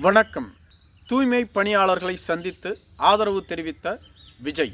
வணக்கம். தூய்மை பணியாளர்களை சந்தித்து ஆதரவு தெரிவித்த விஜய்.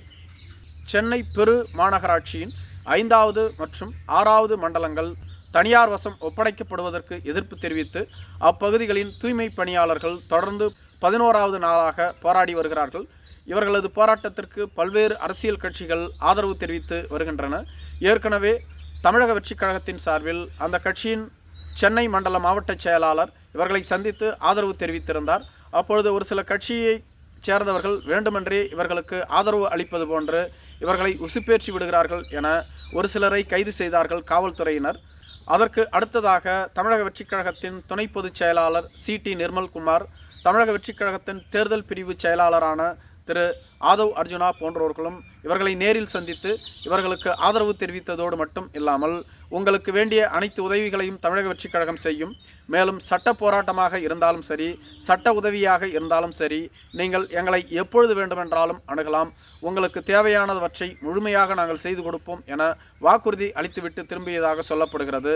சென்னை பெரு மாநகராட்சியின் ஐந்தாவது மற்றும் ஆறாவது மண்டலங்கள் தனியார் வசம் ஒப்படைக்கப்படுவதற்கு எதிர்ப்பு தெரிவித்து அப்பகுதிகளின் தூய்மை பணியாளர்கள் தொடர்ந்து பதினோராவது நாளாக போராடி வருகிறார்கள். இவர்களது போராட்டத்திற்கு பல்வேறு அரசியல் கட்சிகள் ஆதரவு தெரிவித்து வருகின்றன. ஏற்கனவே தமிழக வெற்றிக் கழகத்தின் சார்பில் அந்த கட்சியின் சென்னை மண்டல மாவட்ட செயலாளர் இவர்களை சந்தித்து ஆதரவு தெரிவித்திருந்தார். அப்பொழுது ஒரு சில கட்சியை சேர்ந்தவர்கள் வேண்டுமென்றே இவர்களுக்கு ஆதரவு அளிப்பது போன்று இவர்களை உசுப்பேற்றி விடுகிறார்கள் என ஒரு சிலரை கைது செய்தார்கள் காவல்துறையினர். அதற்கு அடுத்ததாக தமிழக வெற்றிக் கழகத்தின் துணை பொதுச் செயலாளர் சி. டி. நிர்மல்குமார் தமிழக வெற்றிக் கழகத்தின் தேர்தல் பிரிவு செயலாளரான திரு. ஆதவ் அர்ஜுனா போன்றவர்களும் இவர்களை நேரில் சந்தித்து இவர்களுக்கு ஆதரவு தெரிவித்ததோடு மட்டும் இல்லாமல் உங்களுக்கு வேண்டிய அனைத்து உதவிகளையும் தமிழக வெற்றிக் கழகம் செய்யும். மேலும் சட்ட போராட்டமாக இருந்தாலும் சரி சட்ட உதவியாக இருந்தாலும் சரி நீங்கள் எங்களை எப்பொழுது வேண்டுமென்றாலும் அணுகலாம். உங்களுக்கு தேவையானவற்றை முழுமையாக நாங்கள் செய்து கொடுப்போம் என வாக்குறுதி அளித்துவிட்டு திரும்பியதாக சொல்லப்படுகிறது.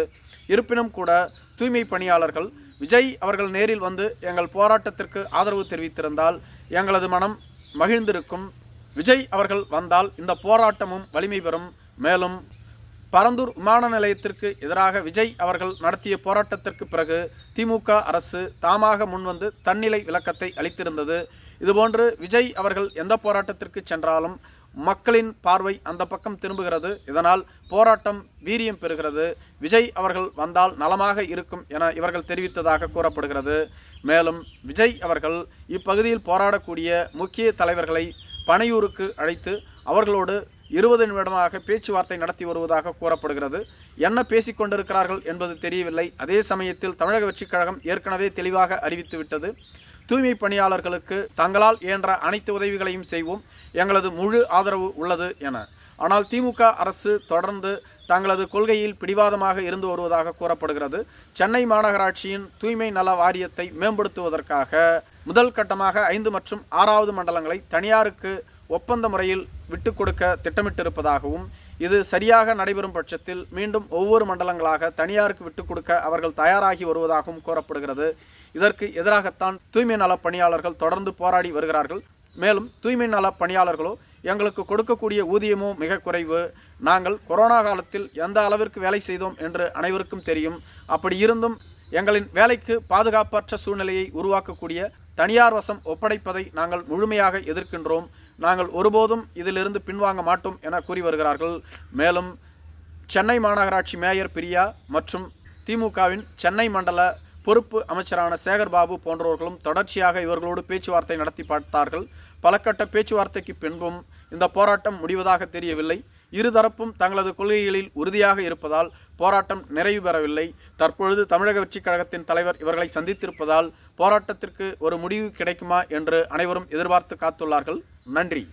இருப்பினும் கூட தூய்மை பணியாளர்கள் விஜய் அவர்கள் நேரில் வந்து எங்கள் போராட்டத்திற்கு ஆதரவு தெரிவித்திருந்தால் எங்களது மனம் மகிழ்ந்திருக்கும். விஜய் அவர்கள் வந்தால் இந்த போராட்டமும் வலிமை பெறும். மேலும் பரந்தூர் விமான நிலையத்திற்கு எதிராக விஜய் அவர்கள் நடத்திய போராட்டத்திற்கு பிறகு திமுக அரசு தாமாக முன்வந்து தன்னிலை விளக்கத்தை அளித்திருந்தது. இதுபோன்று விஜய் அவர்கள் எந்த போராட்டத்திற்கு சென்றாலும் மக்களின் பார்வை அந்த பக்கம் திரும்புகிறது. இதனால் போராட்டம் வீரியம் பெறுகிறது. விஜய் அவர்கள் வந்தால் நலமாக இருக்கும் என இவர்கள் தெரிவித்ததாக கூறப்படுகிறது. மேலும் விஜய் அவர்கள் இப்பகுதியில் போராடக்கூடிய முக்கிய தலைவர்களை பனையூருக்கு அழைத்து அவர்களோடு இருபது நிமிடமாக பேச்சுவார்த்தை நடத்தி வருவதாக கூறப்படுகிறது. என்ன பேசிக்கொண்டிருக்கிறார்கள் என்பது தெரியவில்லை. அதே சமயத்தில் தமிழக வெற்றிக் கழகம் ஏற்கனவே தெளிவாக அறிவித்துவிட்டது தூய்மை பணியாளர்களுக்கு தங்களால் இயன்ற அனைத்து உதவிகளையும் செய்வோம். எங்களது முழு ஆதரவு உள்ளது என. ஆனால் திமுக அரசு தொடர்ந்து தங்களது கொள்கையில் பிடிவாதமாக இருந்து வருவதாக கூறப்படுகிறது. சென்னை மாநகராட்சியின் தூய்மை நல வாரியத்தை மேம்படுத்துவதற்காக முதல் கட்டமாக ஐந்து மற்றும் ஆறாவது மண்டலங்களை தனியாருக்கு ஒப்பந்த முறையில் விட்டு கொடுக்க திட்டமிட்டிருப்பதாகவும் இது சரியாக நடைபெறும் பட்சத்தில் மீண்டும் ஒவ்வொரு மண்டலங்களாக தனியாருக்கு விட்டு கொடுக்க அவர்கள் தயாராகி வருவதாகவும் கூறப்படுகிறது. இதற்கு எதிராகத்தான் தூய்மை நல பணியாளர்கள் தொடர்ந்து போராடி வருகிறார்கள். மேலும் தூய்மை நல பணியாளர்களோ எங்களுக்கு கொடுக்கக்கூடிய ஊதியமோ மிக குறைவு. நாங்கள் கொரோனா காலத்தில் எந்த அளவிற்கு வேலை செய்தோம் என்று அனைவருக்கும் தெரியும். அப்படி இருந்தும் எங்களின் வேலைக்கு பாதுகாப்பற்ற சூழ்நிலையை உருவாக்கக்கூடிய தனியார் வசம் ஒப்படைப்பதை நாங்கள் முழுமையாக எதிர்க்கின்றோம். நாங்கள் ஒருபோதும் இதிலிருந்து பின்வாங்க மாட்டோம் என கூறி வருகிறார்கள். மேலும் சென்னை மாநகராட்சி மேயர் பிரியா மற்றும் திமுகவின் சென்னை மண்டல பொறுப்பு அமைச்சரான சேகர் பாபு போன்றவர்களும் தொடர்ச்சியாக இவர்களோடு பேச்சுவார்த்தை நடத்தி பார்த்தார்கள். பலகட்ட பேச்சுவார்த்தைக்கு பின்பும் இந்த போராட்டம் முடிவதாக தெரியவில்லை. இருதரப்பும் தங்களது கொள்கைகளில் உறுதியாக இருப்பதால் போராட்டம் நிறைவு பெறவில்லை. தற்பொழுது தமிழக வெற்றிக் கழகத்தின் தலைவர் இவர்களை சந்தித்திருப்பதால் போராட்டத்திற்கு ஒரு முடிவு கிடைக்குமா என்று அனைவரும் எதிர்பார்த்து காத்துள்ளார்கள். நன்றி.